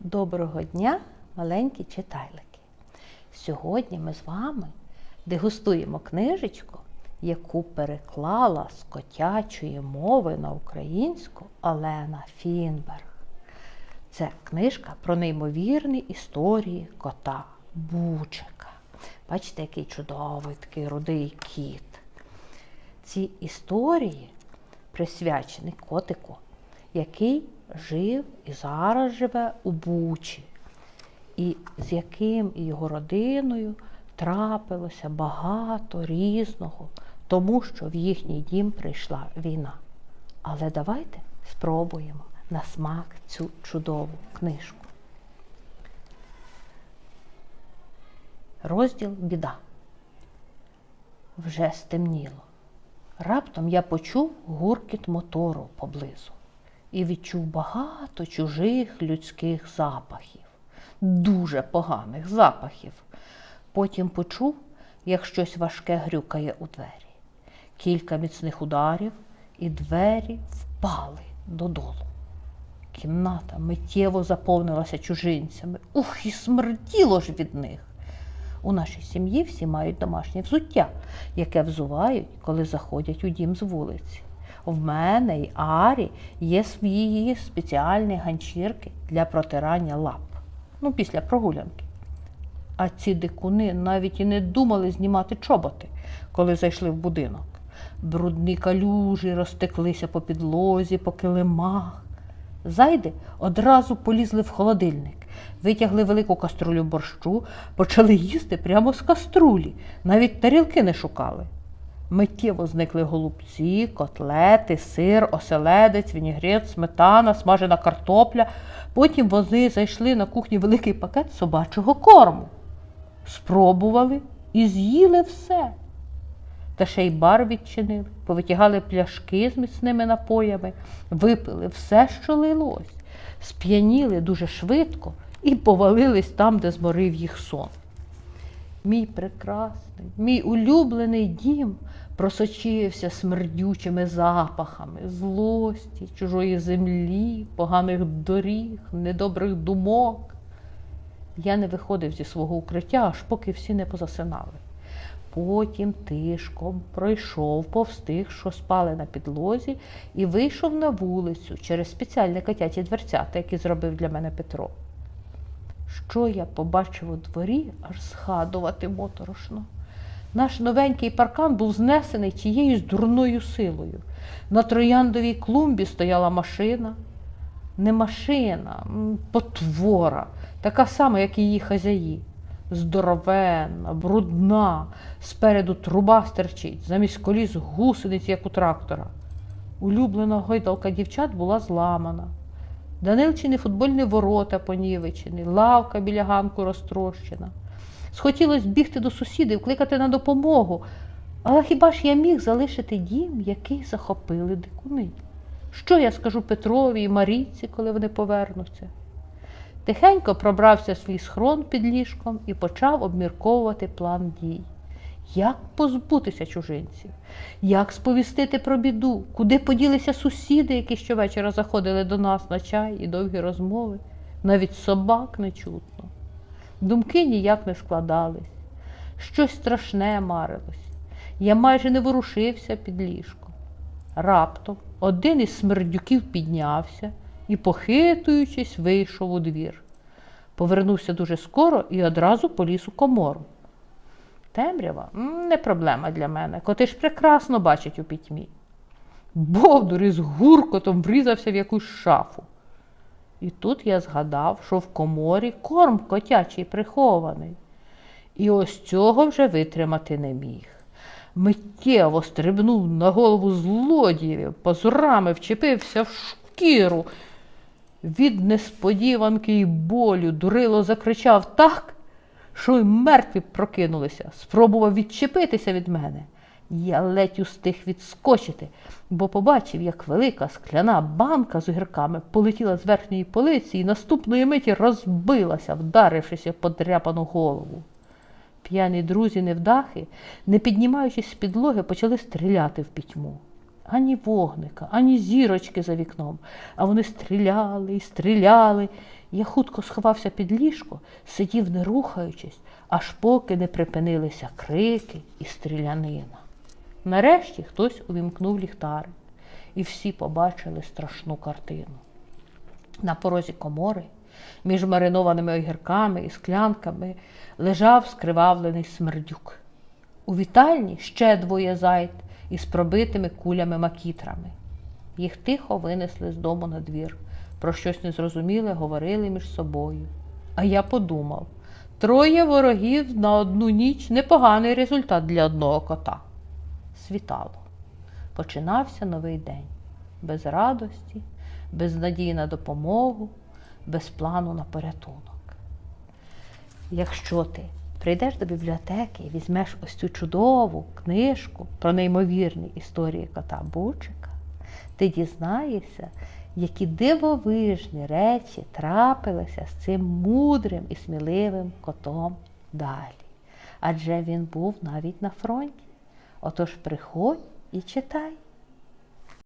Доброго дня, маленькі читайлики! Сьогодні ми з вами дегустуємо книжечку, яку переклала з котячої мови на українську Олена Фінберг. Це книжка про неймовірні історії кота Бучика. Бачите, який чудовий такий рудий кіт. Ці історії присвячені котику, який жив і зараз живе у Бучі, і з яким і його родиною трапилося багато різного, тому що в їхній дім прийшла війна. Але давайте спробуємо на смак цю чудову книжку. Розділ біда. Вже стемніло. Раптом я почув гуркіт мотору поблизу і відчув багато чужих людських запахів, дуже поганих запахів. Потім почув, як щось важке грюкає у двері. Кілька міцних ударів, і двері впали додолу. Кімната миттєво заповнилася чужинцями. Ух, і смерділо ж від них. У нашій сім'ї всі мають домашнє взуття, яке взувають, коли заходять у дім з вулиці. В мене й Арі є свої спеціальні ганчірки для протирання лап. Ну, після прогулянки. А ці дикуни навіть і не думали знімати чоботи, коли зайшли в будинок. Брудні калюжі розтеклися по підлозі, по килимах. Зайди одразу полізли в холодильник, витягли велику каструлю борщу, почали їсти прямо з каструлі, навіть тарілки не шукали. Миттєво зникли голубці, котлети, сир, оселедець, вінігрет, сметана, смажена картопля. Потім вони зайшли на кухню великий пакет собачого корму. Спробували і з'їли все. Та ще й бар відчинили, повитягали пляшки з міцними напоями, випили все, що лилось, сп'яніли дуже швидко і повалились там, де зморив їх сон. Мій прекрасний, мій улюблений дім просочився смердючими запахами злості, чужої землі, поганих доріг, недобрих думок. Я не виходив зі свого укриття, аж поки всі не позасинали. Потім тишком пройшов повз тих, що спали на підлозі, і вийшов на вулицю через спеціальні котячі дверцята, які зробив для мене Петро. Що я побачив у дворі, аж згадувати моторошно. Наш новенький паркан був знесений чиєюсь дурною силою. На трояндовій клумбі стояла машина. Не машина, потвора, така сама, як і її хазяї. Здоровенна, брудна, спереду труба стерчить, замість коліс гусениць, як у трактора. Улюблена гойдалка дівчат була зламана. Данилчини футбольні ворота понівечені, лавка біля ганку розтрощена. Схотілося бігти до сусідів, кликати на допомогу. Але хіба ж я міг залишити дім, який захопили дикуни? Що я скажу Петрові і Марійці, коли вони повернуться? Тихенько пробрався свій схрон під ліжком і почав обмірковувати план дій. Як позбутися чужинців? Як сповістити про біду? Куди поділися сусіди, які щовечора заходили до нас на чай і довгі розмови? Навіть собак не чутно. Думки ніяк не складались. Щось страшне марилось. Я майже не ворушився під ліжком. Раптом один із смердюків піднявся і, похитуючись, вийшов у двір. Повернувся дуже скоро і одразу поліз у комору. Темрява не проблема для мене. Коти ж прекрасно бачать у пітьмі. Бовдур із гуркотом врізався в якусь шафу. І тут я згадав, що в коморі корм котячий прихований. І ось цього вже витримати не міг. Миттєво стрибнув на голову злодіїв, позурами вчепився в шкіру. Від несподіванки й болю дурило закричав так, що й мертві прокинулися, спробував відчепитися від мене. Я ледь устиг відскочити, бо побачив, як велика скляна банка з огірками полетіла з верхньої полиці і наступної миті розбилася, вдарившися в подряпану голову. П'яні друзі невдахи, не піднімаючись з підлоги, почали стріляти в пітьму. Ані вогника, ані зірочки за вікном, а вони стріляли і стріляли. Я хутко сховався під ліжко, сидів не рухаючись, аж поки не припинилися крики і стрілянина. Нарешті хтось увімкнув ліхтарик, і всі побачили страшну картину. На порозі комори, між маринованими огірками і склянками, лежав скривавлений смердюк. У вітальні ще двоє зайд із пробитими кулями макітрами. Їх тихо винесли з дому на двір. Про щось незрозуміле говорили між собою. А я подумав: троє ворогів на одну ніч непоганий результат для одного кота. Світало. Починався новий день. Без радості, без надії на допомогу, без плану на порятунок. Якщо ти прийдеш до бібліотеки і візьмеш ось цю чудову книжку про неймовірні історії кота Бучика, ти дізнаєшся, які дивовижні речі трапилися з цим мудрим і сміливим котом далі. Адже він був навіть на фронті. Отож приходь і читай.